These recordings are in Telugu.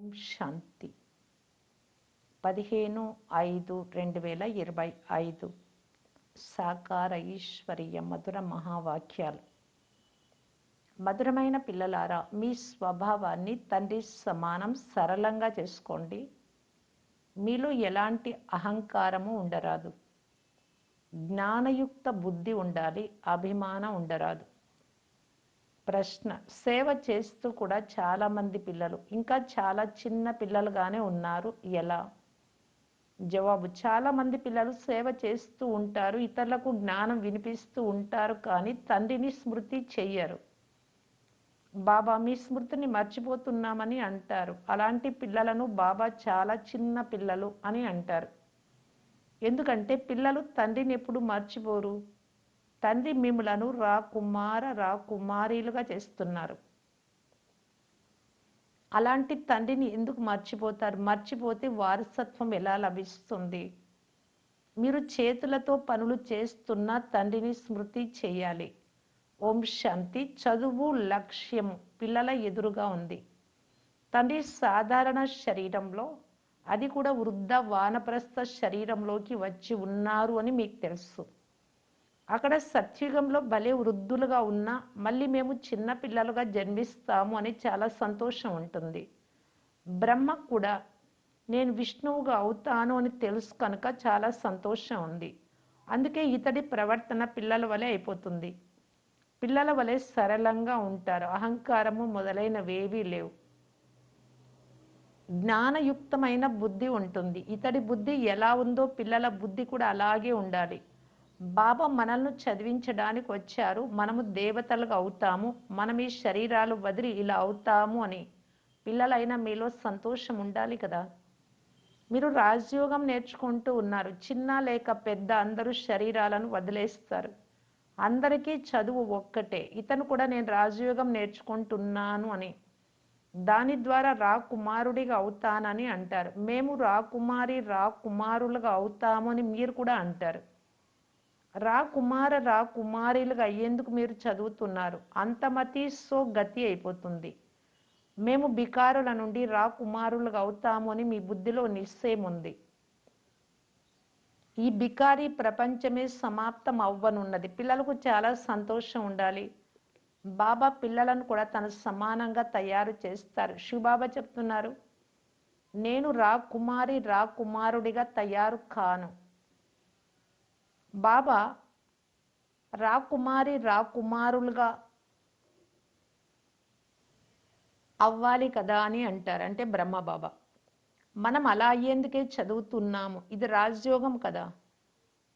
శాంతి. పదిహేను ఐదు రెండు వేల ఇరవై ఐదు సాకార ఈశ్వరీయ మధుర మహావాక్యాలు. మధురమైన పిల్లలారా మీ స్వభావాన్ని తండ్రి సమానం సరళంగా చేసుకోండి. మీలో ఎలాంటి అహంకారము ఉండరాదు. జ్ఞానయుక్త బుద్ధి ఉండాలి అభిమానం ఉండరాదు. ప్రశ్న. సేవ చేస్తూ కూడా చాలా మంది పిల్లలు ఇంకా చాలా చిన్న పిల్లలుగానే ఉన్నారు. ఎలా? జవాబు చాలా మంది పిల్లలు సేవ చేస్తూ ఉంటారు ఇతరులకు జ్ఞానం వినిపిస్తూ ఉంటారు కానీ తండ్రిని స్మృతి చెయ్యరు. బాబా మీ స్మృతిని మర్చిపోతున్నామని అంటారు. అలాంటి పిల్లలను బాబా చాలా చిన్న పిల్లలు అని అంటారు. ఎందుకంటే పిల్లలు తండ్రిని ఎప్పుడు మర్చిపోరు? తండ్రి మిమ్మలను రా కుమార రా కుమారీలుగా చేస్తున్నారు. అలాంటి తండ్రిని ఎందుకు మర్చిపోతారు? మర్చిపోతే వారసత్వం ఎలా లభిస్తుంది? మీరు చేతులతో పనులు చేస్తున్న తండ్రిని స్మృతి చేయాలి. ఓం శాంతి. చదువు లక్ష్యం పిల్లల ఎదురుగా ఉంది. తండ్రి సాధారణ శరీరంలో అది కూడా వృద్ధ వానప్రస్థ శరీరంలోకి వచ్చి ఉన్నారు అని మీకు తెలుసు. అక్కడ సత్యుగంలో భలే వృద్ధులుగా ఉన్నా మళ్ళీ మేము చిన్న పిల్లలుగా జన్మిస్తాము అని చాలా సంతోషం ఉంటుంది. బ్రహ్మ కూడా నేను విష్ణువుగా అవుతాను అని తెలుసు కనుక చాలా సంతోషం ఉంది. అందుకే ఇతడి ప్రవర్తన పిల్లల వలె అయిపోతుంది. పిల్లల వలె సరళంగా ఉంటారు. అహంకారము మొదలైనవేవీ లేవు. జ్ఞానయుక్తమైన బుద్ధి ఉంటుంది. ఇతడి బుద్ధి ఎలా ఉందో పిల్లల బుద్ధి కూడా అలాగే ఉండాలి. బాబా మనల్ని చదివించడానికి వచ్చారు. మనము దేవతలుగా అవుతాము. మనం ఈ శరీరాలు వదిలి ఇలా అవుతాము అని. పిల్లలైన మీలో సంతోషం ఉండాలి కదా. మీరు రాజయోగం నేర్చుకుంటూ ఉన్నారు. చిన్న లేక పెద్ద అందరూ శరీరాలను వదిలేస్తారు. అందరికీ చదువు ఒక్కటే. ఇతను కూడా నేను రాజయోగం నేర్చుకుంటున్నాను అని. దాని ద్వారా రా కుమారుడిగా అవుతానని అంటారు. మేము రా కుమారి రా కుమారులుగా అవుతాము అని మీరు కూడా అంటారు. రా కుమార రా కుమారులుగా అయ్యేందుకు మీరు చదువుతున్నారు. అంతమతి సో గతి అయిపోతుంది. మేము బికారుల నుండి రా కుమారులుగా అవుతాము అని మీ బుద్ధిలో నిశ్చయం ఉంది ఈ బికారీ ప్రపంచమే సమాప్తం అవ్వనున్నది పిల్లలకు చాలా సంతోషం ఉండాలి. బాబా పిల్లలను కూడా తన సమానంగా తయారు చేస్తారు. శివబాబా చెప్తున్నారు నేను రా కుమారి రా కుమారుడిగా తయారు కాను. బాబా రాకుమారి రాకుమారులుగా అవ్వాలి కదా అని అంటారు. అంటే బ్రహ్మ బాబా. మనం అలా అయ్యేందుకే చదువుతున్నాము. ఇది రాజయోగం కదా.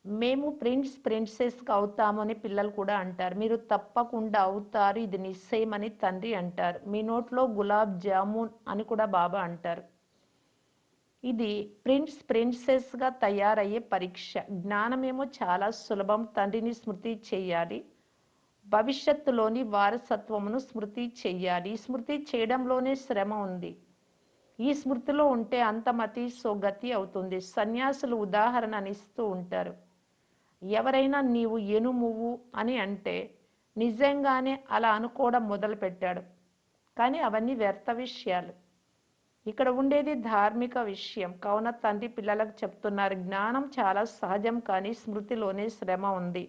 మేము ప్రిన్స్ ప్రిన్సెస్గా అవుతాము అని పిల్లలు కూడా అంటారు. మీరు తప్పకుండా అవుతారు. ఇది నిశ్చయం అని తండ్రి అంటారు. మీ నోట్లో గులాబ్ జామున్ అని కూడా బాబా అంటారు. ఇది ప్రిన్స్ ప్రిన్సెస్గా తయారయ్యే పరీక్ష. జ్ఞానమేమో చాలా సులభం. తండ్రిని స్మృతి చేయాలి. భవిష్యత్తులోని వారసత్వమును స్మృతి చెయ్యాలి స్మృతి చేయడంలోనే శ్రమ ఉంది. ఈ స్మృతిలో ఉంటే అంతమతి సోగతి అవుతుంది. సన్యాసులు ఉదాహరణ అనిస్తూ ఉంటారు. ఎవరైనా నీవు ఎనుమువు అని అంటే నిజంగానే అలా అనుకోవడం మొదలుపెట్టాడు. కానీ అవన్నీ వ్యర్థ విషయాలు. ఇక్కడ ఉండేది ధార్మిక విషయం. కావున తండ్రి పిల్లలకు చెప్తున్నారు జ్ఞానం చాలా సహజం కానీ స్మృతిలోనే శ్రమ ఉంది.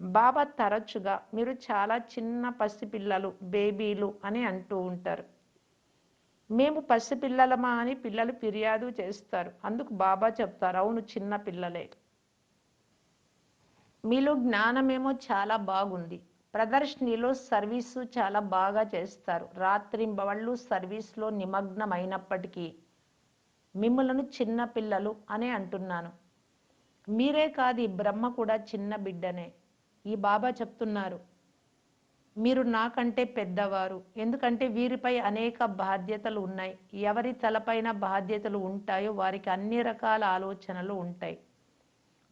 బాబా తరచుగా మీరు చాలా చిన్న పసిపిల్లలు బేబీలు అని అంటూ ఉంటారు. మేము పసిపిల్లలమా అని పిల్లలు ఫిర్యాదు చేస్తారు. అందుకు బాబా చెప్తారు అవును చిన్న పిల్లలే. మీలో జ్ఞానమేమో చాలా బాగుంది. ప్రదర్శనలో సర్వీసు చాలా బాగా చేస్తారు. రాత్రింబవళ్ళు సర్వీస్లో నిమగ్నమైనప్పటికీ మిమ్మలను చిన్న పిల్లలు అనే అంటున్నాను. మీరే కాదు ఈ బ్రహ్మ కూడా చిన్న బిడ్డనే. ఈ బాబా చెప్తున్నారు మీరు నాకంటే పెద్దవారు. ఎందుకంటే వీరిపై అనేక బాధ్యతలు ఉన్నాయి. ఎవరి తలపైన బాధ్యతలు ఉంటాయో వారికి అన్ని రకాల ఆలోచనలు ఉంటాయి.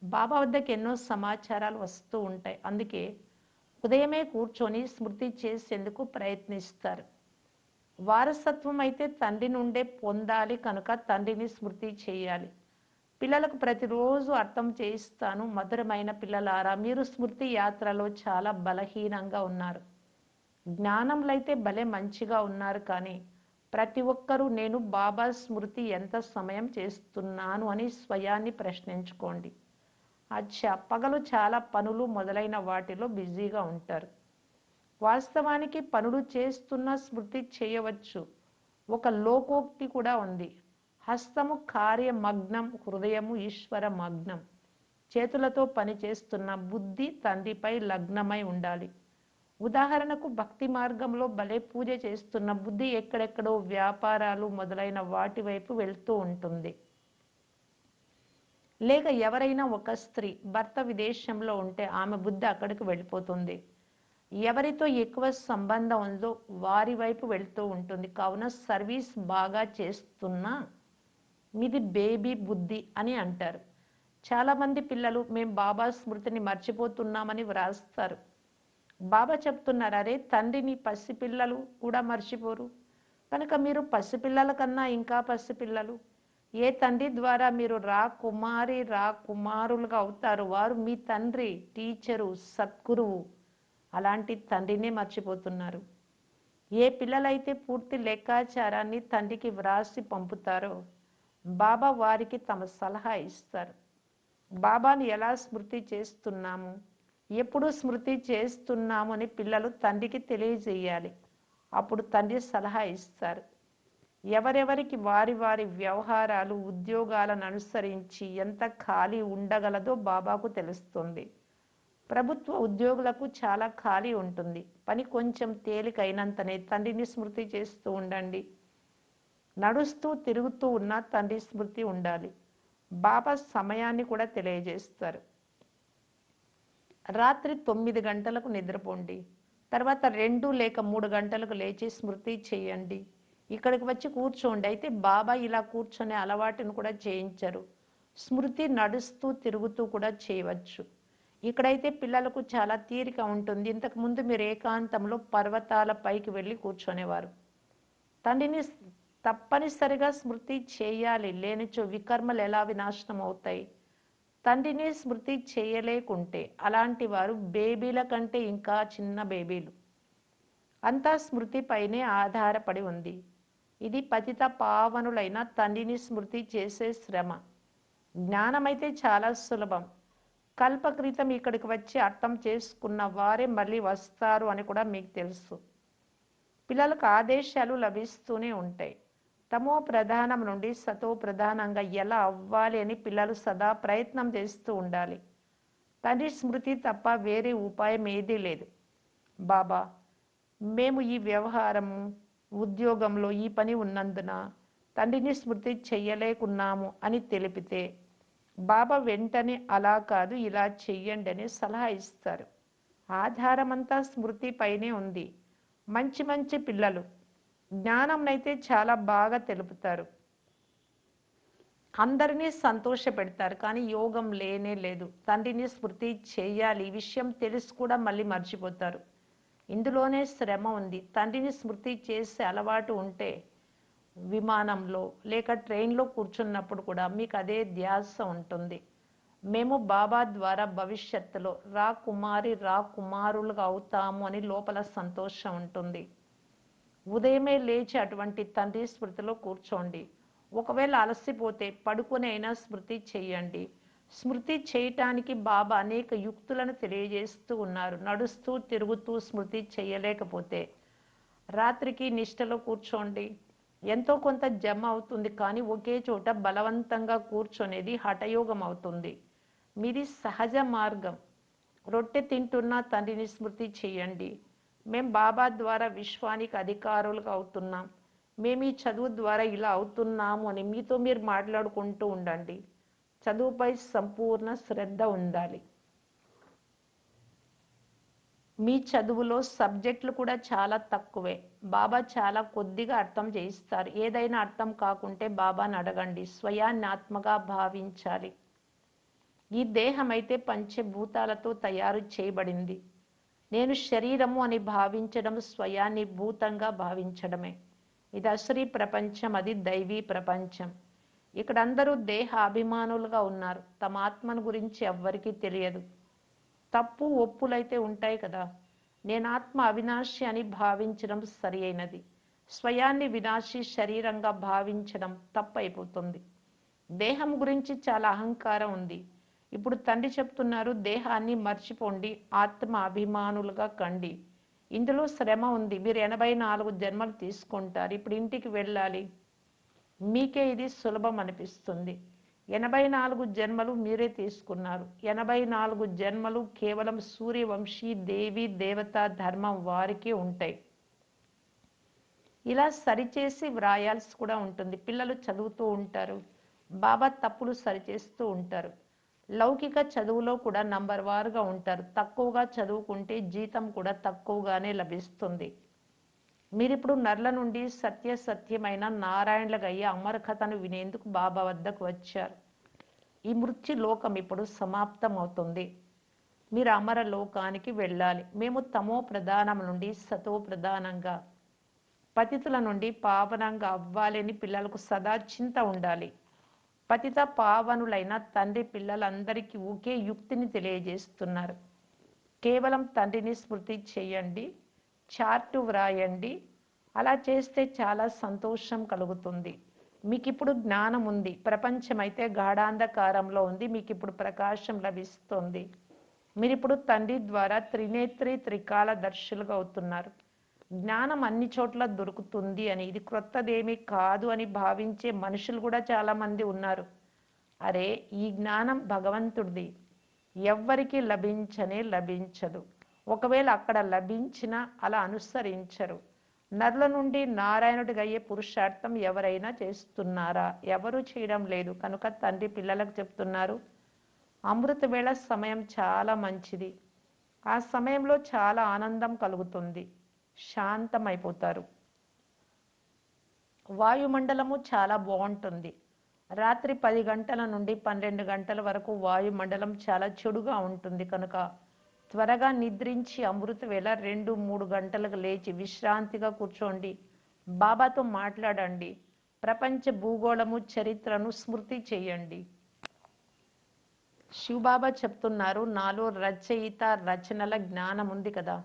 బాబా వద్దకు ఎన్నో సమాచారాలు వస్తూ ఉంటాయి. అందుకే ఉదయమే కూర్చొని స్మృతి చేసేందుకు ప్రయత్నిస్తారు. వారసత్వం అయితే తండ్రి నుండే పొందాలి కనుక తండ్రిని స్మృతి చేయాలి. పిల్లలకు ప్రతిరోజు అర్థం చేయిస్తాను మధురమైన పిల్లలారా మీరు స్మృతి యాత్రలో చాలా బలహీనంగా ఉన్నారు. జ్ఞానంలో అయితే భలే మంచిగా ఉన్నారు కానీ ప్రతి ఒక్కరూ నేను బాబా స్మృతి ఎంత సమయం చేస్తున్నాను అని స్వయాన్ని ప్రశ్నించుకోండి. అచ్చా పగలు చాలా పనులు మొదలైన వాటిలో బిజీగా ఉంటారు. వాస్తవానికి పనులు చేస్తున్న స్మృతి చేయవచ్చు. ఒక లోకోక్తి కూడా ఉంది. హస్తము కార్యమగ్నం హృదయము ఈశ్వర మగ్నం. చేతులతో పని చేస్తున్న బుద్ధి తండ్రిపై లగ్నమై ఉండాలి. ఉదాహరణకు భక్తి మార్గంలో భలే పూజ చేస్తున్న బుద్ధి ఎక్కడెక్కడో వ్యాపారాలు మొదలైన వాటి వైపు వెళ్తూ ఉంటుంది. లేక ఎవరైనా ఒక స్త్రీ భర్త విదేశంలో ఉంటే ఆమె బుద్ధి అక్కడికి వెళ్ళిపోతుంది. ఎవరితో ఎక్కువ సంబంధం ఉందో వారి వైపు వెళ్తూ ఉంటుంది. కావున సర్వీస్ బాగా చేస్తున్నా మీది బేబీ బుద్ధి అని అంటారు. చాలామంది పిల్లలు మేము బాబా స్మృతిని మర్చిపోతున్నామని వ్రాస్తారు. బాబా చెప్తున్నారు అరే తండ్రిని పసిపిల్లలు కూడా మర్చిపోరు. కనుక మీరు పసిపిల్లల కన్నా ఇంకా పసిపిల్లలు ఏ తండ్రి ద్వారా మీరు రా కుమారి రా కుమారులుగా అవుతారు వారు మీ తండ్రి టీచరు సద్గురువు. అలాంటి తండ్రినే మర్చిపోతున్నారు. ఏ పిల్లలైతే పూర్తి లెక్కాచారాన్ని తండ్రికి వ్రాసి పంపుతారో బాబా వారికి తమ సలహా ఇస్తారు. బాబాను ఎలా స్మృతి చేస్తున్నాము? ఎప్పుడు స్మృతి చేస్తున్నాము అని పిల్లలు తండ్రికి తెలియజేయాలి. అప్పుడు తండ్రి సలహా ఇస్తారు. ఎవరెవరికి వారి వారి వ్యవహారాలు ఉద్యోగాలను అనుసరించి ఎంత ఖాళీ ఉండగలదో బాబాకు తెలుస్తుంది. ప్రభుత్వ ఉద్యోగులకు చాలా ఖాళీ ఉంటుంది. పని కొంచెం తేలికైనంతనే తండ్రిని స్మృతి చేస్తూ ఉండండి. నడుస్తూ తిరుగుతూ ఉన్న తండ్రి స్మృతి ఉండాలి. బాబా సమయాన్ని కూడా తెలియజేస్తారు. రాత్రి తొమ్మిది గంటలకు నిద్రపోండి. తర్వాత రెండు లేక మూడు గంటలకు లేచి స్మృతి చేయండి. ఇక్కడికి వచ్చి కూర్చోండి. అయితే బాబా ఇలా కూర్చొనే అలవాటును కూడా చేయించరు. స్మృతి నడుస్తూ తిరుగుతూ కూడా చేయవచ్చు. ఇక్కడైతే పిల్లలకు చాలా తీరిక ఉంటుంది. ఇంతకు ముందు మీరు ఏకాంతంలో పర్వతాల పైకి వెళ్ళి కూర్చొనేవారు. తండ్రిని తప్పనిసరిగా స్మృతి చేయాలి. లేనిచో వికర్మలు ఎలా వినాశనం అవుతాయి? తండ్రిని స్మృతి చేయలేకుంటే అలాంటి వారు బేబీల కంటే ఇంకా చిన్న బేబీలు. అంతా స్మృతిపైనే ఆధారపడి ఉంది. ఇది పతిత పావనులైన తండ్రిని స్మృతి చేసే శ్రమ. జ్ఞానమైతే చాలా సులభం. కల్పక్రితం ఇక్కడికి వచ్చి అర్థం చేసుకున్న వారే మళ్ళీ వస్తారు అని కూడా మీకు తెలుసు. పిల్లలకు ఆదేశాలు లభిస్తూనే ఉంటాయి. తమో ప్రధానం నుండి సతో ప్రధానంగా ఎలా అవ్వాలి అని పిల్లలు సదా ప్రయత్నం చేస్తూ ఉండాలి. తండ్రి స్మృతి తప్ప వేరే ఉపాయం ఏదీ లేదు. బాబా మేము ఈ వ్యవహారము ఉద్యోగంలో ఈ పని ఉన్నందున తండ్రిని స్మృతి చెయ్యలేకున్నాము అని తెలిపితే బాబా వెంటనే అలా కాదు ఇలా చెయ్యండి అని సలహా ఇస్తారు. ఆధారమంతా స్మృతి పైనే ఉంది. మంచి మంచి పిల్లలు జ్ఞానంనైతే చాలా బాగా తెలుపుతారు. అందరినీ సంతోష పెడతారు కానీ యోగం లేనే లేదు. తండ్రిని స్మృతి చేయాలి ఈ విషయం తెలిసి కూడా మళ్ళీ మర్చిపోతారు. ఇందులోనే శ్రమ ఉంది. తండ్రిని స్మృతి చేసే అలవాటు ఉంటే విమానంలో లేక ట్రైన్లో కూర్చున్నప్పుడు కూడా మీకు అదే ధ్యాస ఉంటుంది. మేము బాబా ద్వారా భవిష్యత్తులో రా కుమారి రా కుమారులుగా అవుతాము అని లోపల సంతోషం ఉంటుంది. ఉదయమే లేచి అటువంటి తండ్రి స్మృతిలో కూర్చోండి. ఒకవేళ అలసిపోతే పడుకుని అయినా స్మృతి చేయండి. స్మృతి చేయటానికి బాబా అనేక యుక్తులను తెలియజేస్తూ ఉన్నారు. నడుస్తూ తిరుగుతూ స్మృతి చేయలేకపోతే రాత్రికి నిష్టలో కూర్చోండి. ఎంతో కొంత జమ అవుతుంది కానీ ఒకే చోట బలవంతంగా కూర్చొనేది హఠయోగం అవుతుంది. మీది సహజ మార్గం. రొట్టె తింటున్న తండ్రిని స్మృతి చేయండి. మేం బాబా ద్వారా విశ్వానికి అధికారులుగా అవుతున్నాం. మేము ఈ చదువు ద్వారా ఇలా అవుతున్నాము అని మీతో మీరు మాట్లాడుకుంటూ ఉండండి. చదువుపై సంపూర్ణ శ్రద్ధ ఉండాలి. మీ చదువులో సబ్జెక్టులు కూడా చాలా తక్కువే. బాబా చాలా కొద్దిగా అర్థం చేయిస్తారు. ఏదైనా అర్థం కాకుంటే బాబాని అడగండి. స్వయాన్ని భావించాలి. ఈ దేహం అయితే పంచభూతాలతో తయారు చేయబడింది. నేను శరీరము అని భావించడం స్వయాన్ని భూతంగా భావించడమే. ఇది అసరీ ప్రపంచం. అది దైవీ ప్రపంచం. ఇక్కడ అందరూ దేహ అభిమానులుగా ఉన్నారు. తమ ఆత్మను గురించి ఎవ్వరికీ తెలియదు. తప్పు ఒప్పులైతే ఉంటాయి కదా. నేను ఆత్మ అవినాశి అని భావించడం సరి అయినది స్వయాన్ని వినాశి శరీరంగా భావించడం తప్పైపోతుంది. దేహం గురించి చాలా అహంకారం ఉంది. ఇప్పుడు తండ్రి చెప్తున్నారు దేహాన్ని మర్చిపోండి ఆత్మ అభిమానులుగా కండి. ఇందులో శ్రమ ఉంది. మీరు ఎనభై నాలుగు జన్మలు తీసుకుంటారు. ఇప్పుడు ఇంటికి వెళ్ళాలి. మీకే ఇది సులభం అనిపిస్తుంది. ఎనభై నాలుగు జన్మలు మీరే తీసుకున్నారు. ఎనభై నాలుగు జన్మలు కేవలం సూర్యవంశీ దేవి దేవత ధర్మం వారికి ఉంటాయి. ఇలా సరిచేసి వ్రాయాల్సి కూడా ఉంటుంది. పిల్లలు చదువుతూ ఉంటారు. బాబా తప్పులు సరిచేస్తూ ఉంటారు. లౌకిక చదువులో కూడా నంబర్ వారుగా ఉంటారు. తక్కువగా చదువుకుంటే జీతం కూడా తక్కువగానే లభిస్తుంది. మీరిప్పుడు నర్ల నుండి సత్య సత్యమైన నారాయణలకు అయ్యే అమర కథను వినేందుకు బాబా వద్దకు వచ్చారు. ఈ మృత్యు లోకం ఇప్పుడు సమాప్తం అవుతుంది మీరు అమర లోకానికి వెళ్ళాలి. మేము తమో ప్రధానం నుండి సతో ప్రధానంగా పతితుల నుండి పావనంగా అవ్వాలని పిల్లలకు సదా చింత ఉండాలి. పతిత పావనులైన తండ్రి పిల్లలందరికీ ఒకే యుక్తిని తెలియజేస్తున్నారు. కేవలం తండ్రిని స్మృతి చేయండి. చార్టు వ్రాయండి. అలా చేస్తే చాలా సంతోషం కలుగుతుంది. మీకు ఇప్పుడు జ్ఞానం ఉంది. ప్రపంచం అయితే గాఢాంధకారంలో ఉంది. మీకు ఇప్పుడు ప్రకాశం లభిస్తుంది. మీరు ఇప్పుడు తండ్రి ద్వారా త్రినేత్రి త్రికాల దర్శులుగా అవుతున్నారు. జ్ఞానం అన్ని చోట్ల దొరుకుతుంది అని. ఇది క్రొత్తదేమీ కాదు అని భావించే మనుషులు కూడా చాలామంది ఉన్నారు. అరే ఈ జ్ఞానం భగవంతుడిది. ఎవ్వరికి లభించనే లభించదు. ఒకవేళ అక్కడ లభించినా అలా అనుసరించరు. నరుల నుండి నారాయణుడిగయ్యే పురుషార్థం ఎవరైనా చేస్తున్నారా? ఎవరు చేయడం లేదు. కనుక తండ్రి పిల్లలకు చెప్తున్నారు అమృత వేళ సమయం చాలా మంచిది. ఆ సమయంలో చాలా ఆనందం కలుగుతుంది. శాంతమైపోతారు. వాయుమండలము చాలా బాగుంటుంది. రాత్రి పది గంటల నుండి పన్నెండు గంటల వరకు వాయుమండలం చాలా చెడుగా ఉంటుంది. కనుక త్వరగా నిద్రించి అమృత వేళ రెండు మూడు గంటలకు లేచి విశ్రాంతిగా కూర్చోండి. బాబాతో మాట్లాడండి. ప్రపంచ భూగోళము చరిత్రను స్మృతి చేయండి. శివబాబా చెప్తున్నారు నాలో రచయిత రచనల జ్ఞానం ఉంది కదా.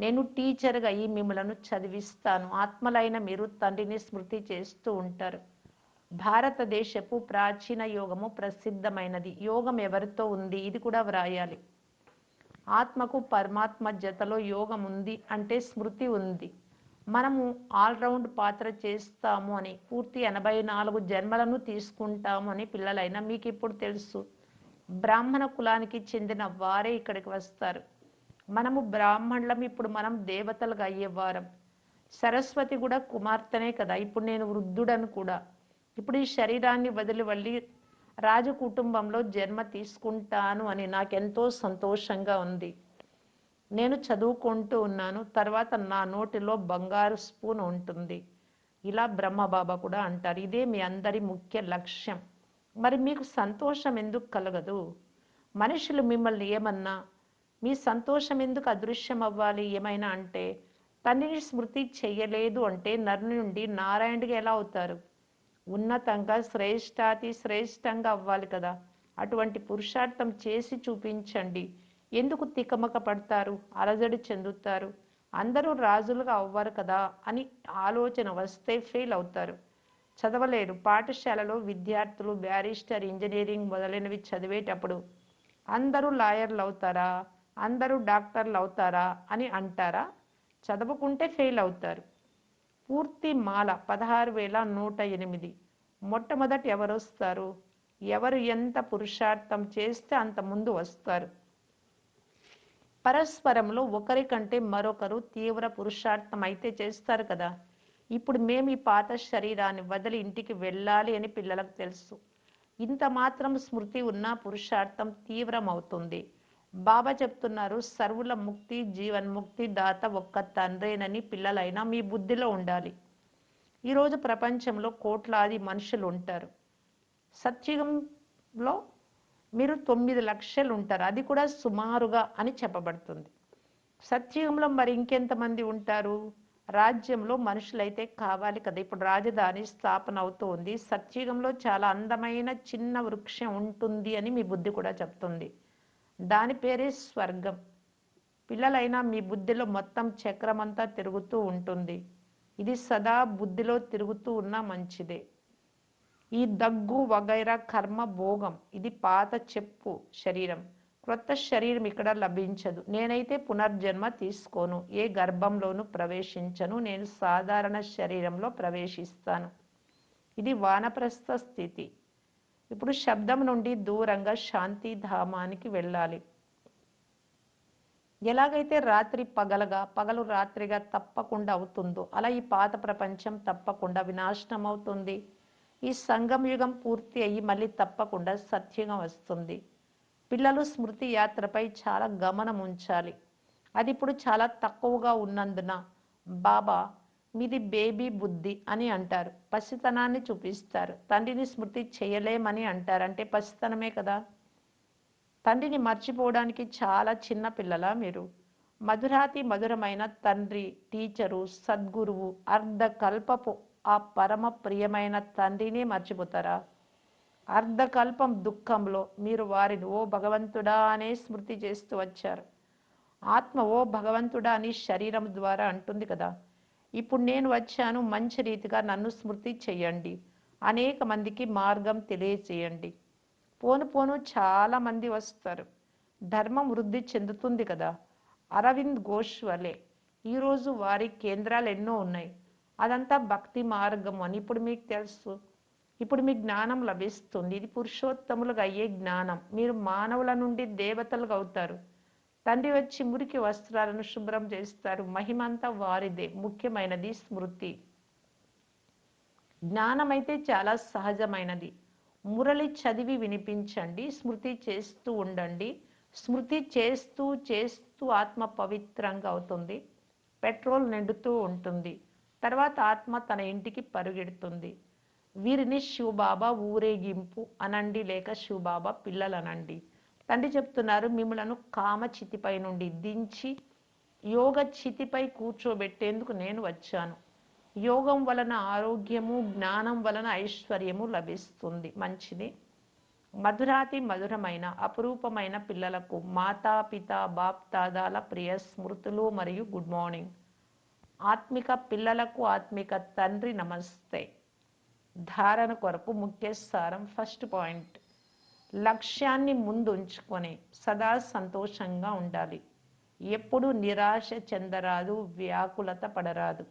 నేను టీచర్గా అయ్యి మిమ్మలను చదివిస్తాను. ఆత్మలైన మీరు తండ్రిని స్మృతి చేస్తూ ఉంటారు. భారతదేశపు ప్రాచీన యోగము ప్రసిద్ధమైనది. యోగం ఎవరితో ఉంది? ఇది కూడా వ్రాయాలి. ఆత్మకు పరమాత్మ జతలో యోగం ఉంది అంటే స్మృతి ఉంది. మనము ఆల్రౌండ్ పాత్ర చేస్తాము అని పూర్తి ఎనభై నాలుగు జన్మలను తీసుకుంటాము అని పిల్లలైనా మీకు ఇప్పుడు తెలుసు. బ్రాహ్మణ కులానికి చెందిన వారే ఇక్కడికి వస్తారు. మనము బ్రాహ్మణులం ఇప్పుడు మనం దేవతలుగా అయ్యేవారం సరస్వతి కూడా కుమార్తెనే కదా ఇప్పుడు నేను వృద్ధుడను కూడా. ఇప్పుడు ఈ శరీరాన్ని వదిలి వెళ్ళి రాజు కుటుంబంలో జన్మ తీసుకుంటాను అని నాకెంతో సంతోషంగా ఉంది. నేను చదువుకుంటూ ఉన్నాను. తర్వాత నా నోటిలో బంగారు స్పూన్ ఉంటుంది. ఇలా బ్రహ్మబాబా కూడా అంటారు. ఇదే మీ అందరి ముఖ్య లక్ష్యం. మరి మీకు సంతోషం ఎందుకు కలగదు? మనుషులు మిమ్మల్ని ఏమన్నా మీ సంతోషం ఎందుకు అదృశ్యం అవ్వాలి? ఏమైనా అంటే తండ్రిని స్మృతి చేయలేదు అంటే నరు నుండి నారాయణుడిగా ఎలా అవుతారు? ఉన్నతంగా శ్రేష్టాతి శ్రేష్టంగా అవ్వాలి కదా. అటువంటి పురుషార్థం చేసి చూపించండి. ఎందుకు తికమక పడతారు? అలజడి చెందుతారు. అందరూ రాజులుగా అవ్వరు కదా అని ఆలోచన వస్తే ఫెయిల్ అవుతారు. చదవలేరు. పాఠశాలలో విద్యార్థులు బ్యారిస్టర్ ఇంజనీరింగ్ మొదలైనవి చదివేటప్పుడు అందరూ లాయర్లు అవుతారా? అందరూ డాక్టర్లు అవుతారా అని అంటారా? చదువుకుంటే ఫెయిల్ అవుతారు. పూర్తి మాల పదహారు వేల నూట ఎనిమిది. మొట్టమొదట ఎవరు వస్తారు? ఎవరు ఎంత పురుషార్థం చేస్తే అంత ముందు వస్తారు? పరస్పరంలో ఒకరికంటే మరొకరు తీవ్ర పురుషార్థం అయితే చేస్తారు కదా. ఇప్పుడు మేము ఈ పాత శరీరాన్ని వదిలి ఇంటికి వెళ్ళాలి అని పిల్లలకు తెలుసు. ఇంత మాత్రం స్మృతి ఉన్న పురుషార్థం తీవ్రమవుతుంది. బాబా చెప్తున్నారు సర్వుల ముక్తి జీవన్ముక్తి దాత ఒక్క తండ్రేనని పిల్లలైనా మీ బుద్ధిలో ఉండాలి. ఈరోజు ప్రపంచంలో కోట్లాది మనుషులు ఉంటారు. సత్యుగంలో మీరు తొమ్మిది లక్షలు ఉంటారు. అది కూడా సుమారుగా అని చెప్పబడుతుంది. సత్యుగంలో మరి ఇంకెంతమంది ఉంటారు? రాజ్యంలో మనుషులైతే కావాలి కదా. ఇప్పుడు రాజధాని స్థాపన అవుతూ ఉంది. సత్యుగంలో చాలా అందమైన చిన్న వృక్షం ఉంటుంది అని మీ బుద్ధి కూడా చెప్తుంది. దాని పేరే స్వర్గం. పిల్లలైనా మీ బుద్ధిలో మొత్తం చక్రమంతా తిరుగుతూ ఉంటుంది. ఇది సదా బుద్ధిలో తిరుగుతూ ఉన్న మంచిదే. ఈ దగ్గు వగైరా కర్మ భోగం. ఇది పాత చెప్పు శరీరం. క్రొత్త శరీరం ఇక్కడ లభించదు. నేనైతే పునర్జన్మ తీసుకోను. ఏ గర్భంలోనూ ప్రవేశించను. నేను సాధారణ శరీరంలో ప్రవేశిస్తాను. ఇది వానప్రస్థ స్థితి. ఇప్పుడు శబ్దం నుండి దూరంగా శాంతి ధామానికి వెళ్ళాలి. ఎలాగైతే రాత్రి పగలగా పగలు రాత్రిగా తప్పకుండా అవుతుందో అలా ఈ పాత ప్రపంచం తప్పకుండా వినాశనం అవుతుంది. ఈ సంగం యుగం పూర్తి అయ్యి మళ్ళీ తప్పకుండా సత్యుగం వస్తుంది. పిల్లలు స్మృతి యాత్రపై చాలా గమనం ఉంచాలి. అది ఇప్పుడు చాలా తక్కువగా ఉన్నందున బాబా మీది బేబీ బుద్ధి అని అంటారు. పసితనాన్ని చూపిస్తారు. తండ్రిని స్మృతి చేయలేమని అంటారు. అంటే పసితనమే కదా. తండ్రిని మర్చిపోవడానికి చాలా చిన్న పిల్లలా మీరు. మధురాతి మధురమైన తండ్రి టీచరు సద్గురువు అర్ధకల్పపు ఆ పరమ ప్రియమైన తండ్రిని మర్చిపోతారా? అర్ధకల్పం దుఃఖంలో మీరు వారిని ఓ భగవంతుడా అనే స్మృతి చేస్తూ వచ్చారు. ఆత్మ ఓ భగవంతుడా అని శరీరం ద్వారా అంటుంది కదా. ఇప్పుడు నేను వచ్చాను మంచి రీతిగా నన్ను స్మృతి చేయండి అనేక మందికి మార్గం తెలియచేయండి పోను పోను చాలా మంది వస్తారు. ధర్మం వృద్ధి చెందుతుంది కదా. అరవింద్ ఘోష్ వలె ఈరోజు వారి కేంద్రాలు ఎన్నో ఉన్నాయి. అదంతా భక్తి మార్గం అని ఇప్పుడు మీకు తెలుసు. ఇప్పుడు మీ జ్ఞానం లభిస్తుంది. ఇది పురుషోత్తములుగా అయ్యే జ్ఞానం. మీరు మానవుల నుండి దేవతలుగా అవుతారు. తండ్రి వచ్చి మురికి వస్త్రాలను శుభ్రం చేస్తారు. మహిమంతా వారిదే ముఖ్యమైనది స్మృతి. జ్ఞానం అయితే చాలా సహజమైనది. మురళి చదివి వినిపించండి స్మృతి చేస్తూ ఉండండి. స్మృతి చేస్తూ చేస్తూ ఆత్మ పవిత్రంగా అవుతుంది. పెట్రోల్ నిండుతూ ఉంటుంది. తర్వాత ఆత్మ తన ఇంటికి పరుగెడుతుంది. వీరిని శివబాబా ఊరేగింపు అనండి లేక శివబాబా పిల్లలు అనండి తండ్రి చెప్తున్నారు మిమ్మలను కామచితిపై నుండి దించి యోగ చితిపై కూర్చోబెట్టేందుకు నేను వచ్చాను. యోగం వలన ఆరోగ్యము జ్ఞానం వలన ఐశ్వర్యము లభిస్తుంది. మంచిది. మధురాతి మధురమైన అపురూపమైన పిల్లలకు మాతాపిత బాప్ దాదాల ప్రియ స్మృతులు మరియు గుడ్ మార్నింగ్. ఆత్మిక పిల్లలకు ఆత్మిక తండ్రి నమస్తే. ధారణ కొరకు ముఖ్య సారం ఫస్ట్ పాయింట్. లక్ష్యాన్ని ముందు ఉంచుకొని సదా సంతోషంగా ఉండాలి. ఎప్పుడు నిరాశ చెందరాదు వ్యాకులత పడరాదు.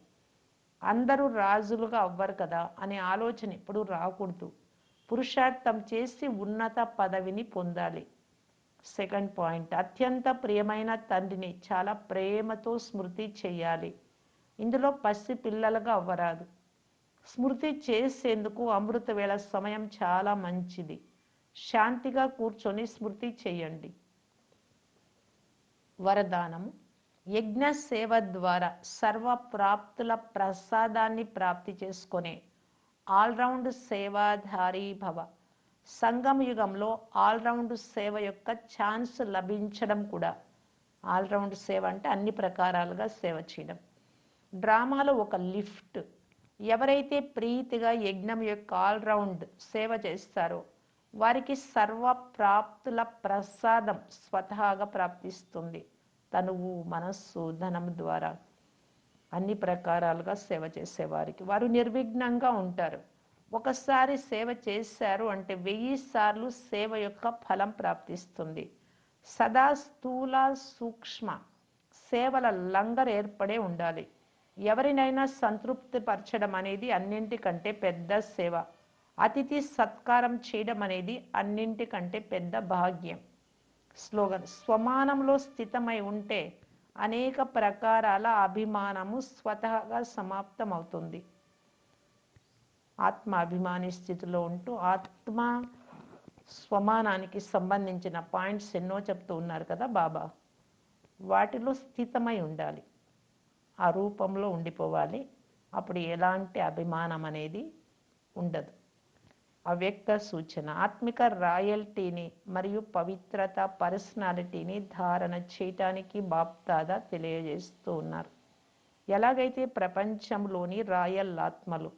అందరూ రాజులుగా అవ్వరు కదా అనే ఆలోచన ఎప్పుడు రాకూడదు. పురుషార్థం చేసి ఉన్నత పదవిని పొందాలి. సెకండ్ పాయింట్ అత్యంత ప్రియమైన తండ్రిని చాలా ప్రేమతో స్మృతి చేయాలి. ఇందులో పసి పిల్లలుగా అవ్వరాదు. స్మృతి చేసేందుకు అమృత వేళ సమయం చాలా మంచిది. శాంతిగా కూర్చొని స్మృతి చేయండి. వరదానము యజ్ఞ సేవ ద్వారా సర్వ ప్రాప్తుల ప్రసాదాన్ని ప్రాప్తి చేసుకునే ఆల్రౌండ్ సేవాధారి భవ. సంగమ యుగంలో ఆల్రౌండ్ సేవ యొక్క ఛాన్స్ లభించడం కూడా. ఆల్రౌండ్ సేవ అంటే అన్ని ప్రకారాలుగా సేవ చేయడం. డ్రామాలో ఒక లిఫ్ట్. ఎవరైతే ప్రీతిగా యజ్ఞం యొక్క ఆల్రౌండ్ సేవ చేస్తారో వారికి సర్వ ప్రాప్తుల ప్రసాదం స్వతహాగా ప్రాప్తిస్తుంది. తనువు మనస్సు ధనం ద్వారా అన్ని ప్రకారాలుగా సేవ చేసేవారికి. వారు నిర్విఘ్నంగా ఉంటారు. ఒకసారి సేవ చేశారు అంటే వెయ్యి సార్లు సేవ యొక్క ఫలం ప్రాప్తిస్తుంది. సదా స్థూల సూక్ష్మ సేవల లంగర్ ఏర్పడే ఉండాలి. ఎవరినైనా సంతృప్తి పరచడం అనేది అన్నింటికంటే పెద్ద సేవ. అతిథి సత్కారం చేయడం అనేది అన్నింటికంటే పెద్ద భాగ్యం. స్లోగన్ స్వమానంలో స్థితమై ఉంటే అనేక ప్రకారాల అభిమానము స్వతహగా సమాప్తమవుతుంది. ఆత్మ అభిమాని స్థితిలో ఉంటూ ఆత్మ స్వమానానికి సంబంధించిన పాయింట్స్ ఎన్నో చెప్తూ ఉన్నారు కదా బాబా. వాటిలో స్థితమై ఉండాలి. ఆ రూపంలో ఉండిపోవాలి. అప్పుడు ఎలాంటి అభిమానం అనేది ఉండదు. అవ్యక్త సూచన ఆత్మిక రాయల్టీని మరియు పవిత్రత పర్సనాలిటీని ధారణ చేయటానికి బాప్దాదా తెలియజేస్తూ ఉన్నారు. ఎలాగైతే ప్రపంచంలోని రాయల్ ఆత్మలు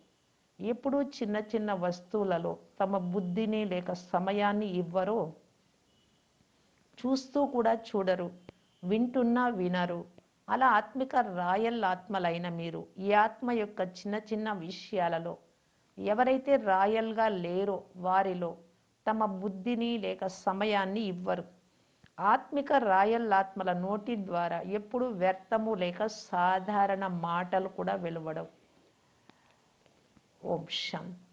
ఎప్పుడూ చిన్న చిన్న వస్తువులలో తమ బుద్ధిని లేక సమయాన్ని ఇవ్వరో చూస్తూ కూడా చూడరు వింటున్నా వినరు. అలా ఆత్మిక రాయల్ ఆత్మలైన మీరు ఈ ఆత్మ యొక్క చిన్న చిన్న విషయాలలో ఎవరైతే రాయల్గా లేరో వారిలో తమ బుద్ధిని లేక సమయాన్ని ఇవ్వరు. ఆత్మిక రాయల్ ఆత్మల నోటి ద్వారా ఎప్పుడు వ్యర్థము లేక సాధారణ మాటలు కూడా వెలువడవు. ఓం శాంతి.